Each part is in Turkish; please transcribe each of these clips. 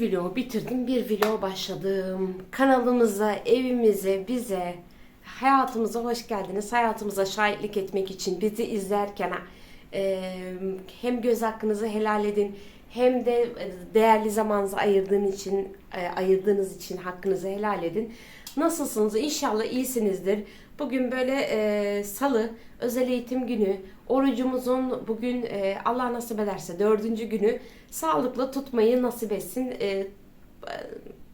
Bir vlog bitirdim, bir vlog başladım. Kanalımıza, evimize, bize, hayatımıza hoş geldiniz. Hayatımıza şahitlik etmek için bizi izlerken e, hem göz hakkınızı helal edin, hem de değerli zamanınızı ayırdığın için, e, ayırdığınız için hakkınızı helal edin. Nasılsınız? İnşallah iyisinizdir. Bugün böyle e, salı, özel eğitim günü, orucumuzun bugün e, Allah nasip ederse dördüncü günü sağlıklı tutmayı nasip etsin. E, e,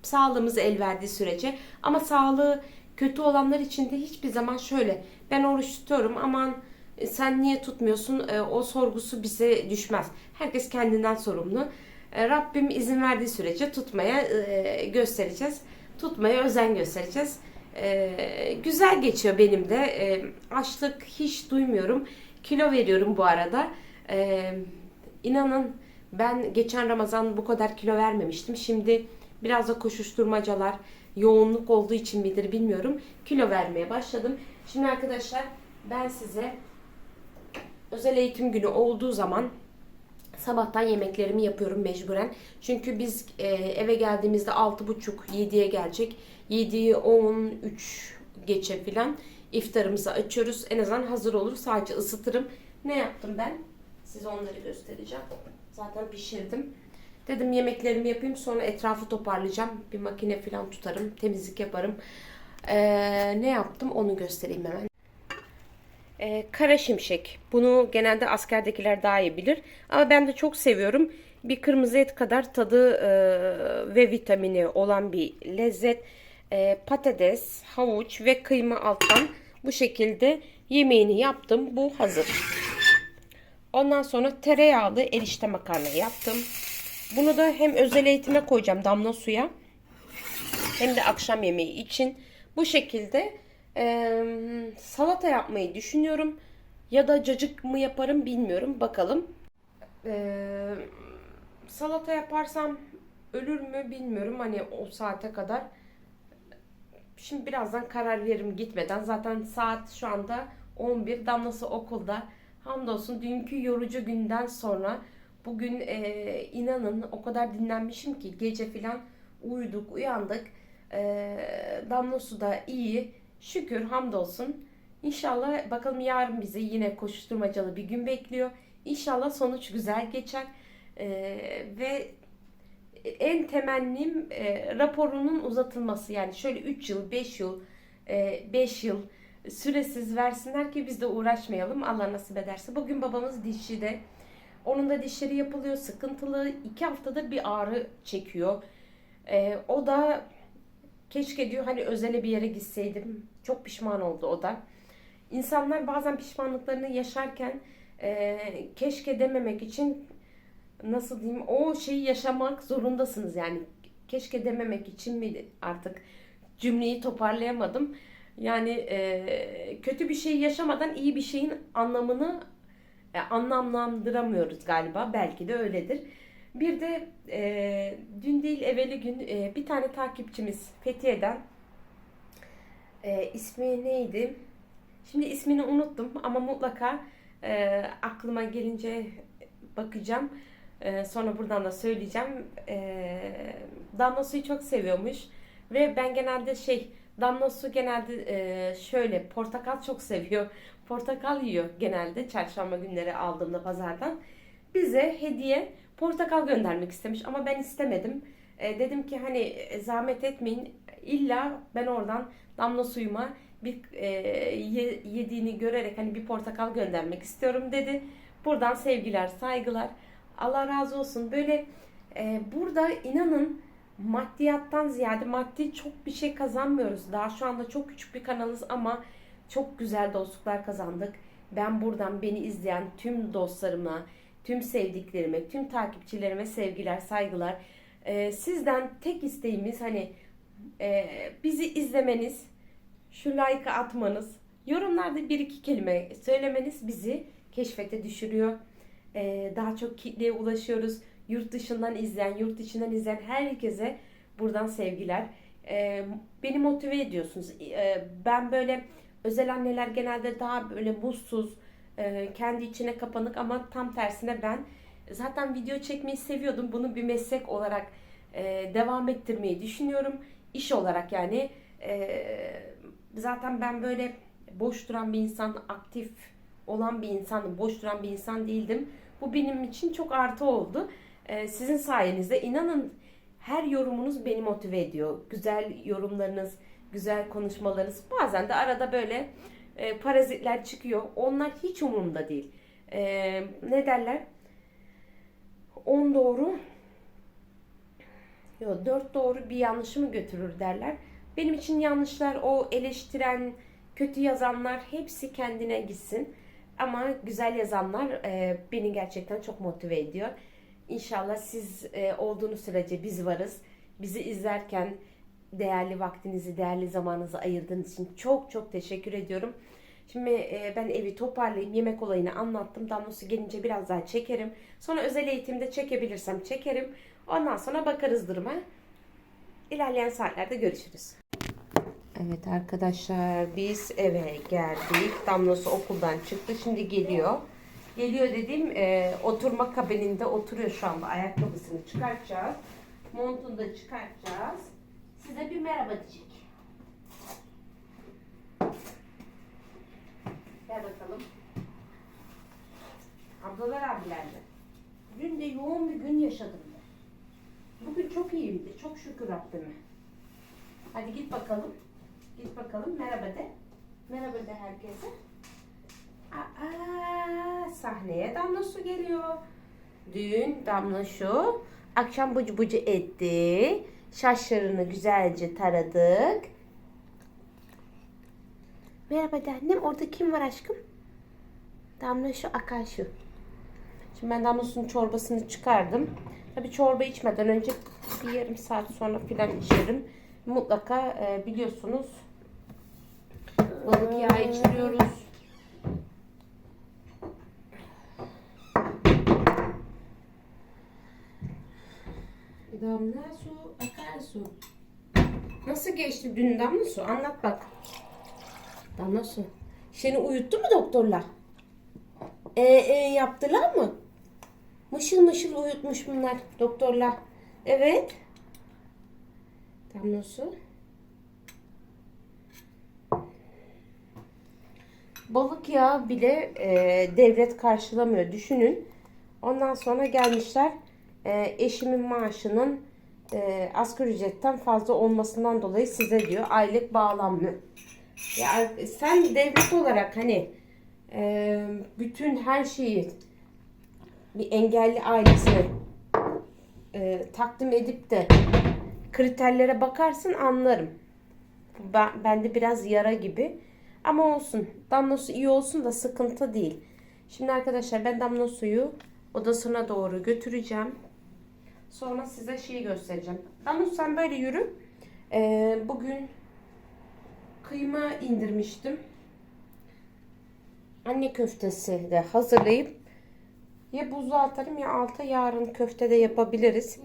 sağlığımız el verdiği sürece. Ama sağlığı kötü olanlar için de hiçbir zaman şöyle ben oruç tutuyorum aman e, sen niye tutmuyorsun E, o sorgusu bize düşmez. Herkes kendinden sorumlu. E, Rabbim izin verdiği sürece tutmaya e, göstereceğiz. Tutmaya özen göstereceğiz. E, güzel geçiyor benim de. E, açlık hiç duymuyorum. Kilo veriyorum bu arada. E, inanın ben geçen Ramazan bu kadar kilo vermemiştim. Şimdi biraz da koşuşturmacalar, yoğunluk olduğu için midir bilmiyorum. Kilo vermeye başladım. Şimdi arkadaşlar ben size özel eğitim günü olduğu zaman sabahtan yemeklerimi yapıyorum mecburen. Çünkü biz e, eve geldiğimizde 6.30-7'ye gelecek. 7'yi 13 geçe filan iftarımızı açıyoruz. En azından hazır olur. Sadece ısıtırım. Ne yaptım ben? Size onları göstereceğim. Zaten pişirdim. Dedim yemeklerimi yapayım sonra etrafı toparlayacağım. Bir makine falan tutarım. Temizlik yaparım. Ee, ne yaptım onu göstereyim hemen. Ee, kara şimşek. Bunu genelde askerdekiler daha iyi bilir. Ama ben de çok seviyorum. Bir kırmızı et kadar tadı e, ve vitamini olan bir lezzet. E, patates, havuç ve kıyma alttan bu şekilde yemeğini yaptım. Bu hazır. Ondan sonra tereyağlı erişte makarna yaptım. Bunu da hem özel eğitime koyacağım damla suya hem de akşam yemeği için. Bu şekilde e, salata yapmayı düşünüyorum. Ya da cacık mı yaparım bilmiyorum. Bakalım. E, salata yaparsam ölür mü bilmiyorum. Hani o saate kadar. Şimdi birazdan karar veririm gitmeden. Zaten saat şu anda 11. Damlası okulda. Hamdolsun dünkü yorucu günden sonra bugün e, inanın o kadar dinlenmişim ki gece filan uyuduk, uyandık. E, Damla su da iyi. Şükür hamdolsun. İnşallah bakalım yarın bizi yine koşuşturmacalı bir gün bekliyor. İnşallah sonuç güzel geçer. E, ve en temennim e, raporunun uzatılması. Yani şöyle 3 yıl, 5 yıl, 5 yıl süresiz versinler ki biz de uğraşmayalım. Allah nasip ederse. Bugün babamız dişçide. Onun da dişleri yapılıyor. Sıkıntılı. iki haftada bir ağrı çekiyor. Ee, o da keşke diyor hani özele bir yere gitseydim. Çok pişman oldu o da. İnsanlar bazen pişmanlıklarını yaşarken e, keşke dememek için nasıl diyeyim o şeyi yaşamak zorundasınız yani. Keşke dememek için mi artık cümleyi toparlayamadım. Yani e, kötü bir şey yaşamadan iyi bir şeyin anlamını e, anlamlandıramıyoruz galiba. Belki de öyledir. Bir de e, dün değil evveli gün e, bir tane takipçimiz Fethiye'den e, ismi neydi? Şimdi ismini unuttum ama mutlaka e, aklıma gelince bakacağım. E, sonra buradan da söyleyeceğim. E, damla suyu çok seviyormuş. Ve ben genelde şey Damla su genelde e, şöyle portakal çok seviyor. Portakal yiyor genelde çarşamba günleri aldığımda pazardan. Bize hediye portakal göndermek istemiş ama ben istemedim. E, dedim ki hani e, zahmet etmeyin illa ben oradan damla suyuma bir e, ye, yediğini görerek hani bir portakal göndermek istiyorum dedi. Buradan sevgiler, saygılar. Allah razı olsun. Böyle e, burada inanın maddiyattan ziyade maddi çok bir şey kazanmıyoruz. Daha şu anda çok küçük bir kanalız ama çok güzel dostluklar kazandık. Ben buradan beni izleyen tüm dostlarıma, tüm sevdiklerime, tüm takipçilerime sevgiler, saygılar. Ee, sizden tek isteğimiz hani e, bizi izlemeniz, şu like'ı atmanız, yorumlarda bir iki kelime söylemeniz bizi keşfete düşürüyor. Ee, daha çok kitleye ulaşıyoruz yurt dışından izleyen, yurt içinden izleyen herkese buradan sevgiler. Ee, beni motive ediyorsunuz. Ee, ben böyle özel anneler genelde daha böyle mutsuz, e, kendi içine kapanık ama tam tersine ben zaten video çekmeyi seviyordum. Bunu bir meslek olarak e, devam ettirmeyi düşünüyorum. İş olarak yani e, zaten ben böyle boş duran bir insan, aktif olan bir insanım. Boş duran bir insan değildim. Bu benim için çok artı oldu. E, sizin sayenizde inanın her yorumunuz beni motive ediyor. Güzel yorumlarınız, güzel konuşmalarınız. Bazen de arada böyle e, parazitler çıkıyor. Onlar hiç umurumda değil. E, ne derler? 10 doğru Yok, dört doğru bir yanlışımı götürür derler. Benim için yanlışlar o eleştiren, kötü yazanlar hepsi kendine gitsin. Ama güzel yazanlar e, beni gerçekten çok motive ediyor. İnşallah siz e, olduğunuz sürece biz varız. Bizi izlerken değerli vaktinizi, değerli zamanınızı ayırdığınız için çok çok teşekkür ediyorum. Şimdi e, ben evi toparlayayım, yemek olayını anlattım. Damlosu gelince biraz daha çekerim. Sonra özel eğitimde çekebilirsem çekerim. Ondan sonra bakarız duruma. İlerleyen saatlerde görüşürüz. Evet arkadaşlar biz eve geldik. Damlası okuldan çıktı. Şimdi geliyor. Geliyor dediğim e, oturma kabininde oturuyor şu anda. Ayakkabısını çıkartacağız. Montunu da çıkartacağız. Size bir merhaba diyecek. Gel bakalım. Ablalar abilerle. Dün de yoğun bir gün yaşadım ben. Bugün çok iyiyimdi. Çok şükür Rabbime. Hadi git bakalım. Git bakalım. Merhaba de. Merhaba de herkese. Aa, sahneye Damla Su geliyor. Dün Damla Su akşam bucu bucu etti. Şaşlarını güzelce taradık. Merhaba de. Orada kim var aşkım? Damla Su akar şu. Şimdi ben Damla Su'nun çorbasını çıkardım. Tabii çorba içmeden önce bir yarım saat sonra filan içerim. Mutlaka e, biliyorsunuz balık yağı içiriyoruz. Damla su, su. Nasıl geçti dün damla su? Anlat bak. Damla su. Seni uyuttu mu doktorlar? E, e, yaptılar mı? Mışıl mışıl uyutmuş bunlar doktorlar. Evet. Damla su. Balık yağı bile e, devlet karşılamıyor. Düşünün. Ondan sonra gelmişler e, eşimin maaşının e, asgari ücretten fazla olmasından dolayı size diyor aylık bağlanmıyor. Ya sen devlet olarak hani e, bütün her şeyi bir engelli ailesine e, takdim edip de kriterlere bakarsın anlarım. Ben, bende biraz yara gibi. Ama olsun. Damla su iyi olsun da sıkıntı değil. Şimdi arkadaşlar ben damla suyu odasına doğru götüreceğim. Sonra size şeyi göstereceğim. Su sen böyle yürü. Ee, bugün kıyma indirmiştim. Anne köftesi de hazırlayıp ya buzluğa atarım ya alta yarın köfte de yapabiliriz.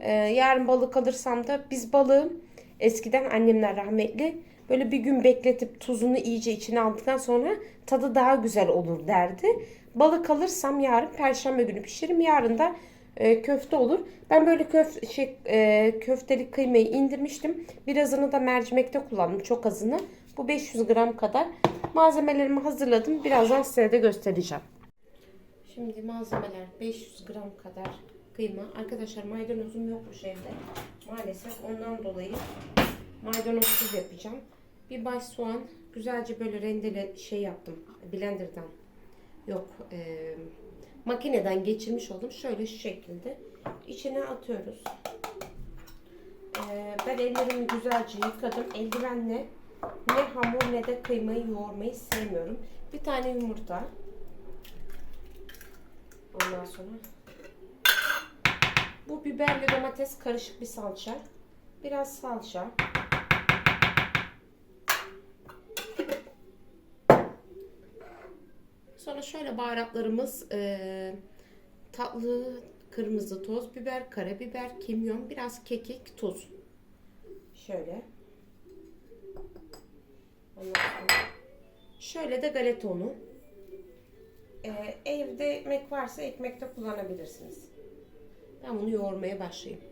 Ee, yarın balık alırsam da biz balığı eskiden annemler rahmetli böyle bir gün bekletip tuzunu iyice içine aldıktan sonra tadı daha güzel olur derdi. Balık alırsam yarın perşembe günü pişiririm. Yarın da e, köfte olur. Ben böyle köf şey, e, köftelik kıymayı indirmiştim. Birazını da mercimekte kullandım. Çok azını. Bu 500 gram kadar. Malzemelerimi hazırladım. Birazdan size de göstereceğim. Şimdi malzemeler 500 gram kadar kıyma. Arkadaşlar maydanozum yokmuş evde. Maalesef ondan dolayı maydanozsuz yapacağım. Bir baş soğan güzelce böyle rendele şey yaptım. Blender'dan. Yok e, makineden geçirmiş oldum. Şöyle şu şekilde. içine atıyoruz. E, ben ellerimi güzelce yıkadım. Eldivenle ne hamur ne de kıymayı yoğurmayı sevmiyorum. Bir tane yumurta. Ondan sonra bu biberle domates karışık bir salça. Biraz salça. Sonra şöyle baharatlarımız e, tatlı kırmızı toz biber, karabiber, kimyon, biraz kekik, tuz. Şöyle. Ondan sonra şöyle de galeta unu. Ee, evde ekmek varsa ekmek de kullanabilirsiniz. Ben bunu yoğurmaya başlayayım.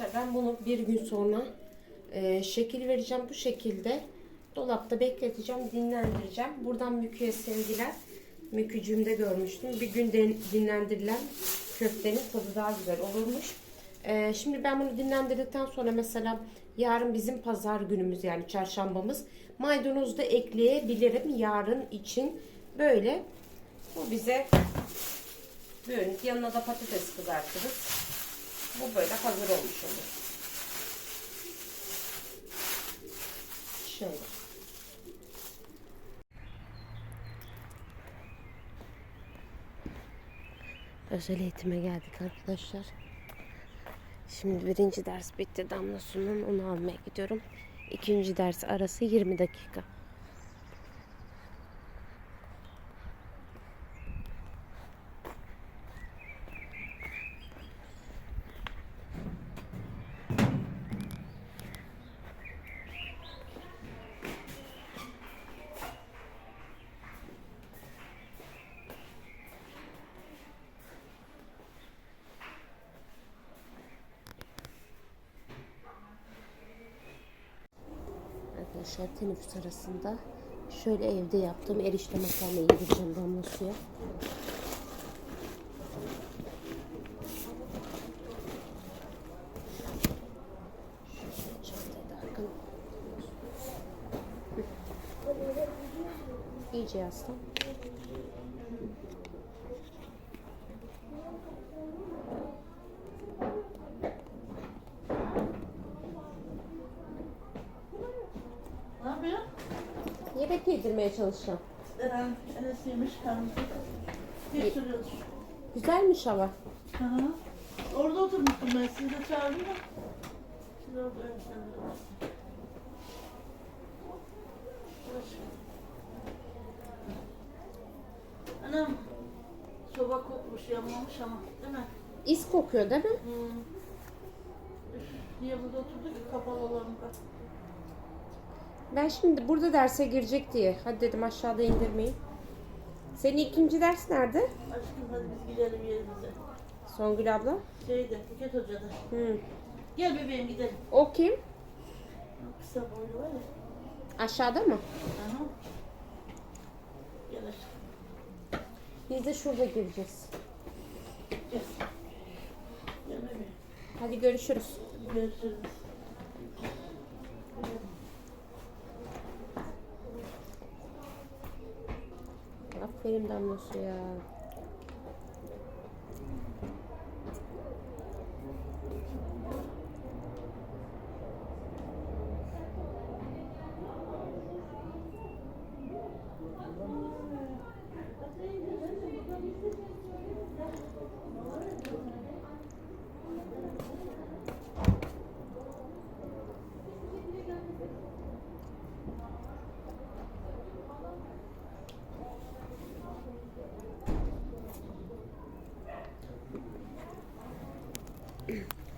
Arkadaşlar ben bunu bir gün sonra e, şekil vereceğim. Bu şekilde dolapta bekleteceğim, dinlendireceğim. Buradan Mükü'ye sevgiler. Mükücüğümde görmüştüm. Bir gün den- dinlendirilen köftenin tadı daha güzel olurmuş. E, şimdi ben bunu dinlendirdikten sonra mesela yarın bizim pazar günümüz yani çarşambamız. Maydanoz da ekleyebilirim yarın için. Böyle bu bize böyle yanına da patates kızartırız. Bu böyle hazır olmuş olur. Şöyle. Özel eğitime geldik arkadaşlar. Şimdi birinci ders bitti Damla Su'nun onu almaya gidiyorum. İkinci ders arası 20 dakika. Arkadaşlar teneffüs arasında şöyle evde yaptığım erişte makarnayı yedireceğim Damla Su'ya. İyice yaslan. Ne yapıyor? Yemek yedirmeye çalışacağım. Eren Enes yemiş karnımızı. Getiriyordur. Güzelmiş hava. Hı hı. Orada oturmuştum ben sizi de çağırdım da. Orada Anam soba kokmuş yanmamış ama değil mi? İs kokuyor değil mi? Üf, Niye burada oturduk ki kapalı olanında? Ben şimdi burada derse girecek diye. Hadi dedim aşağıda indirmeyin. Senin ikinci ders nerede? Aşkım hadi biz gidelim yerimize. Songül abla. Şeyde Buket Hoca'da. Hı. Gel bebeğim gidelim. O kim? Kısa boylu var ya. Aşağıda mı? Aha. Gel aşkım. Biz de şurada gireceğiz. Gel. Gel bebeğim. Hadi görüşürüz. Görüşürüz. Aferin damlası ya.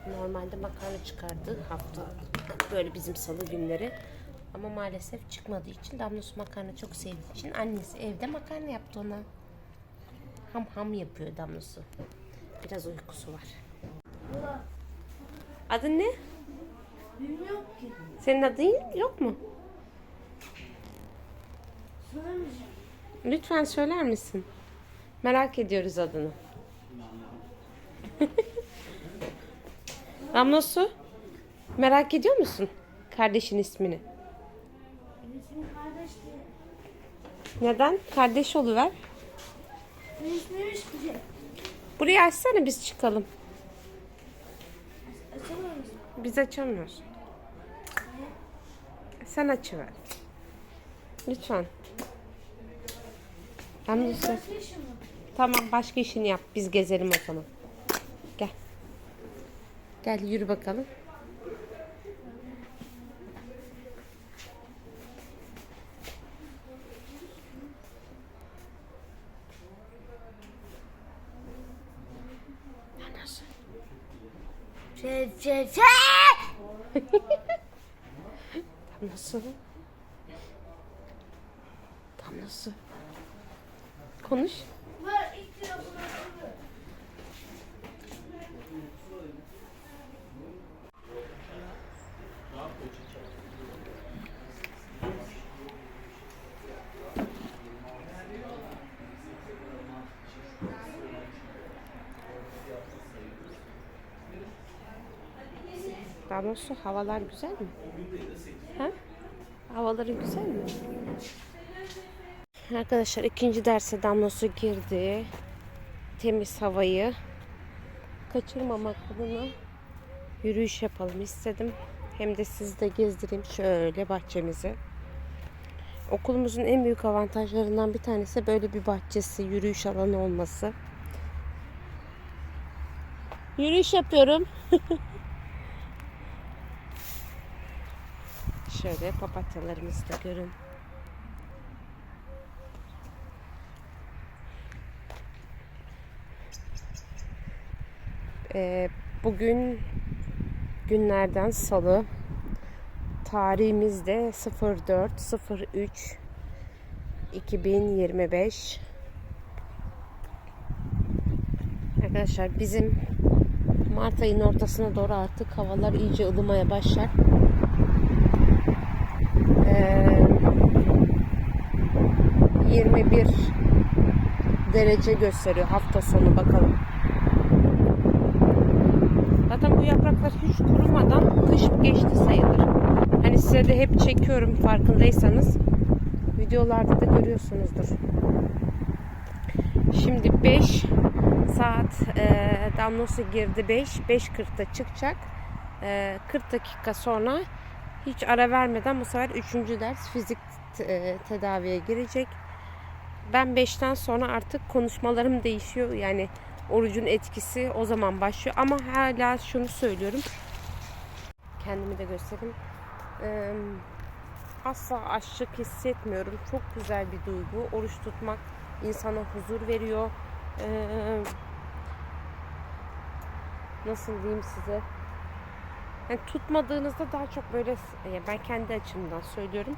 Normalde makarna çıkardı hafta böyle bizim salı günleri. Ama maalesef çıkmadığı için Damlası makarna çok sevdiği için annesi evde makarna yaptı ona. Ham ham yapıyor Damlası. Biraz uykusu var. Adın ne? Bilmiyorum ki. Senin adın yok mu? Söylemeyeceğim. Lütfen söyler misin? Merak ediyoruz adını. Damlosu, merak ediyor musun kardeşin ismini? Bizim kardeş diye. Neden? Kardeş oluver. Ne ismiymiş ki? Burayı açsana biz çıkalım. Açamıyoruz. Biz açamıyoruz. Sen açıver. Lütfen. Yaşında? Tamam başka işini yap. Biz gezelim o zaman. Gel. Yürü bakalım. Çe çe çe. Nasıl? Tam nasıl? Konuş. Ver ilk telefonu. Doğrusu havalar güzel mi? Ha? Havaları güzel mi? Arkadaşlar ikinci derse damlosu girdi. Temiz havayı kaçırmamak adına yürüyüş yapalım istedim. Hem de sizi de gezdireyim şöyle bahçemizi. Okulumuzun en büyük avantajlarından bir tanesi böyle bir bahçesi, yürüyüş alanı olması. Yürüyüş yapıyorum. Şöyle papatyalarımızı da görün. Ee, bugün günlerden salı. Tarihimiz de 04 03 2025. Arkadaşlar bizim Mart ayının ortasına doğru artık havalar iyice ılımaya başlar. Ee, 21 derece gösteriyor hafta sonu bakalım. Zaten bu yapraklar hiç kurumadan kış geçti sayılır. Hani size de hep çekiyorum farkındaysanız. Videolarda da görüyorsunuzdur. Şimdi 5 saat e, damlosu girdi 5. 5.40'da çıkacak. E, 40 dakika sonra hiç ara vermeden bu sefer 3. ders fizik e, tedaviye girecek. Ben 5'ten sonra artık konuşmalarım değişiyor. Yani orucun etkisi o zaman başlıyor. Ama hala şunu söylüyorum. Kendimi de göstereyim. Ee, asla açlık hissetmiyorum. Çok güzel bir duygu. Oruç tutmak insana huzur veriyor. Ee, nasıl diyeyim size? Yani tutmadığınızda daha çok böyle e, ben kendi açımdan söylüyorum.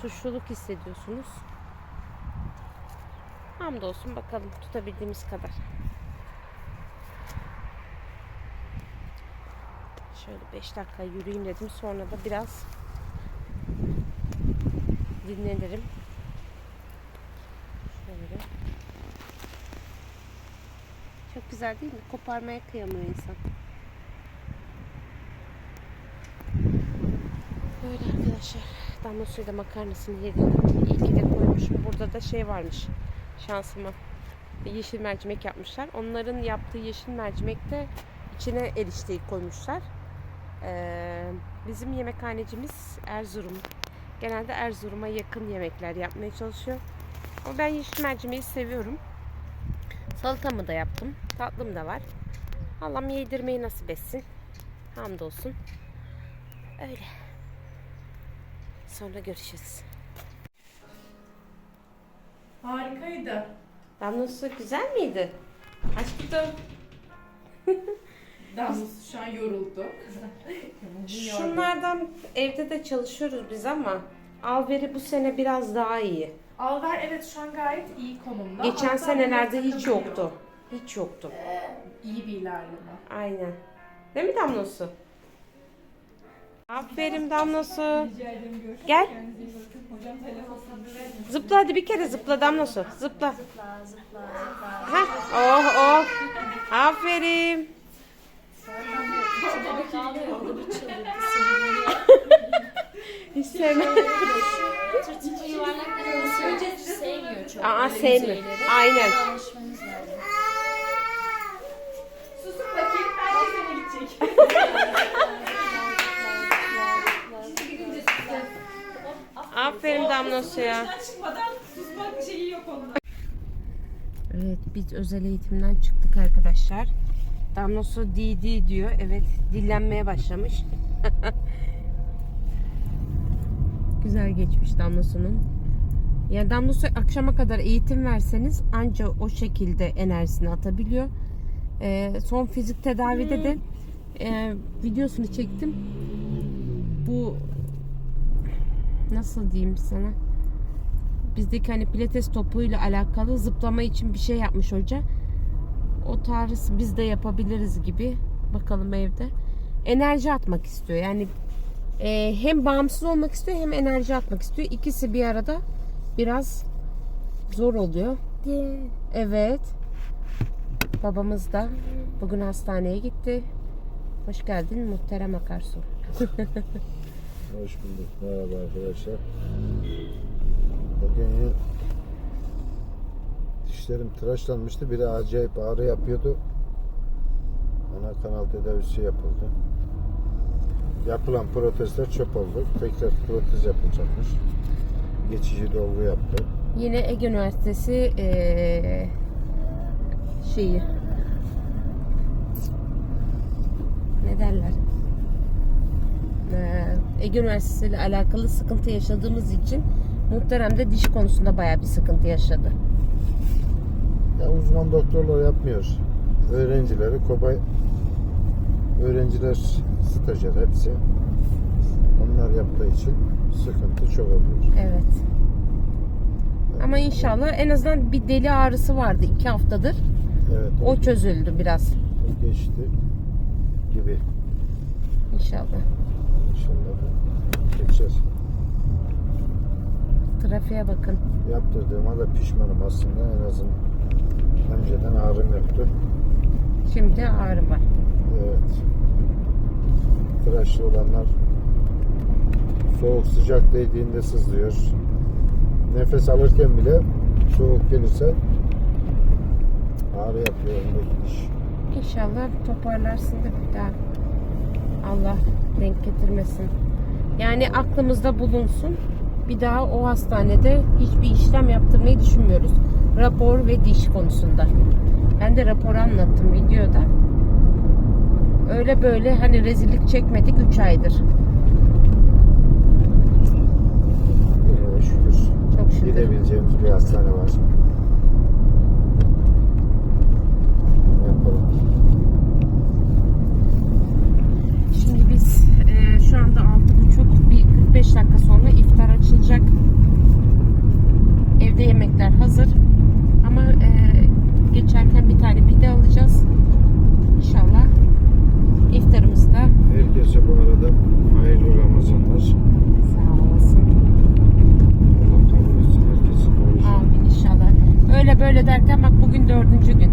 Suçluluk hissediyorsunuz. Hamdolsun bakalım tutabildiğimiz kadar. Şöyle 5 dakika yürüyeyim dedim. Sonra da biraz dinlenirim. Şöyle. Çok güzel değil mi? Koparmaya kıyamıyor insan. Böyle arkadaşlar. Damla suyla makarnasını yedim. İyi ki de koymuşum. Burada da şey varmış. Şansıma. Yeşil mercimek yapmışlar. Onların yaptığı yeşil mercimekte içine erişteyi koymuşlar. Ee, bizim yemekhanecimiz Erzurum. Genelde Erzurum'a yakın yemekler yapmaya çalışıyor. Ama ben yeşil mercimeği seviyorum. Salatamı da yaptım. Tatlım da var. Allah'ım yedirmeyi nasip etsin. Hamdolsun. Öyle. Sonra görüşürüz. Harikaydı. Damlası güzel miydi? Aşkım. Damlası şu an yoruldu. Şunlardan evde de çalışıyoruz biz ama Alveri bu sene biraz daha iyi. Alver evet şu an gayet iyi konumda. Geçen Hatta senelerde hiç yoktu. Hiç yoktu. İyi bir ilerleme. Aynen. Değil mi Damlosu? Aferin Damlosu. Gel. Zıpla hadi bir kere zıpla Damlosu. Zıpla. Zıpla zıpla zıpla. Heh. Oh oh. Aferin. Hiç çok. Aa sevmiyor. Aynen. Susun bakayım herkes eve gidecek. Aferin Damlosu ya. çıkmadan susmak şeyi yok onda. Evet biz özel eğitimden çıktık arkadaşlar. Damlosu DD diyor. Evet dillenmeye başlamış. Güzel geçmiş Damlosu'nun. Yani Damlosu akşama kadar eğitim verseniz anca o şekilde enerjisini atabiliyor. Ee, son fizik tedavide de e, videosunu çektim. Bu nasıl diyeyim sana? bizdeki hani pilates topuyla alakalı zıplama için bir şey yapmış hoca. O tarz biz de yapabiliriz gibi. Bakalım evde. Enerji atmak istiyor. Yani e, hem bağımsız olmak istiyor hem enerji atmak istiyor. İkisi bir arada biraz zor oluyor. Evet. Babamız da bugün hastaneye gitti. Hoş geldin muhterem Akarsu. Hoş bulduk. Merhaba arkadaşlar. Bugün dişlerim tıraşlanmıştı. Biri acayip ağrı yapıyordu. Ana kanal tedavisi yapıldı. Yapılan protezler çöp oldu. Tekrar protez yapılacakmış. Geçici dolgu yaptı. Yine Ege Üniversitesi eee, şeyi ne derler? Eee, Ege Üniversitesi ile alakalı sıkıntı yaşadığımız için muhterem de diş konusunda bayağı bir sıkıntı yaşadı. Ya uzman doktorlar yapmıyor. Öğrencileri kobay öğrenciler stajyer hepsi. Onlar yaptığı için sıkıntı çok oluyor. Evet. Ama inşallah en azından bir deli ağrısı vardı iki haftadır. Evet. O çözüldü biraz. o geçti gibi. İnşallah. İnşallah geçer. Trafiğe bakın. Yaptırdığıma da pişmanım aslında. En azından önceden ağrım yoktu. Şimdi ağrı var. Evet. Tıraşlı olanlar soğuk sıcak değdiğinde sızlıyor. Nefes alırken bile soğuk gelirse ağrı yapıyor. İnşallah toparlarsın da bir daha. Allah denk getirmesin. Yani aklımızda bulunsun. Bir daha o hastanede hiçbir işlem yaptırmayı düşünmüyoruz. Rapor ve diş konusunda. Ben de raporu anlattım videoda. Öyle böyle hani rezillik çekmedik 3 aydır. De şükür. Çok şükür. Gidebileceğimiz bir hastane var. Yapalım? Şimdi biz e, şu anda 6.30 bir 45 dakika sonra iftar açılacak. Evde yemekler hazır. Ama e, geçerken bir tane pide alacağız. İnşallah iftarımızda Herkese bu arada hayırlı Ramazanlar. sağ olasın. Allah kabul etsin herkesin orucunu. Amin inşallah. Öyle böyle derken bak bugün dördüncü gün.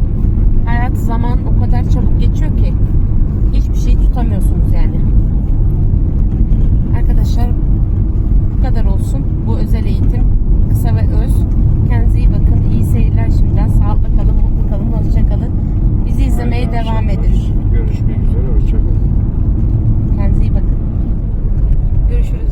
Hayat zaman o kadar çabuk geçiyor ki hiçbir şey tutamıyorsunuz yani. Arkadaşlar bu kadar olsun. Bu özel eğitim. Kısa ve öz. Kendinize iyi bakın. İyi seyirler şimdiden. Sağlıklı kalın, mutlu kalın, hoşça kalın. Bizi izlemeye Aynen, devam edin. Görüşmek üzere. Hoşça kalın. Kendinize iyi bakın. Görüşürüz.